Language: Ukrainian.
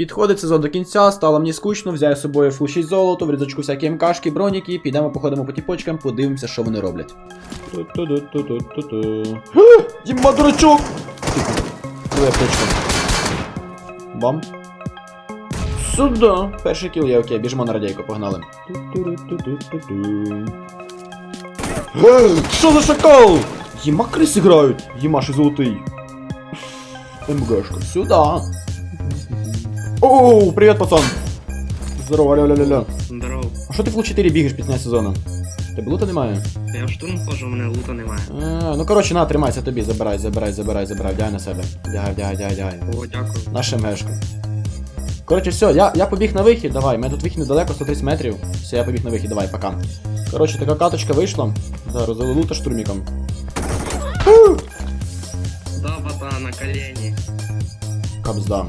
Підходить сезон до кінця, стало мені скучно, взяв з собою фул 6 золото, в рюкзачку всякі МКшки, броніки, підемо походимо по тіпочкам, подивимося, що вони роблять. Ту-ту-ту-ту-ту-ту. Га! Діма, дурачок! Твоя аптечка. Бам. Сюда. Перший кіл є, окей, біжимо на радійку, погнали. Гей, що за шакал? Єма криси грають. Ємаші золотий. МГшка, сюда. Оу, привет, пацан. Здорово, ля-ля-ля-ля. Здорово. А що ти в 4 бігаєш кінець сезону? Тебе лута немає? Я в штурм ходжу, у мене лута немає. А, ну коротше, на, тримайся тобі, забирай, забирай, забирай, забирай, вдягай на себе. Вдягай, вдягай, вдягай, вдягай. О, дякую. Наша МГшка. Коротше, все, я, я побіг на вихід, давай, мене тут вихід недалеко, 130 метрів. Все, я побіг на вихід, давай, пока. Коротше, така каточка вийшла. Зараз залилута штурміком. Да,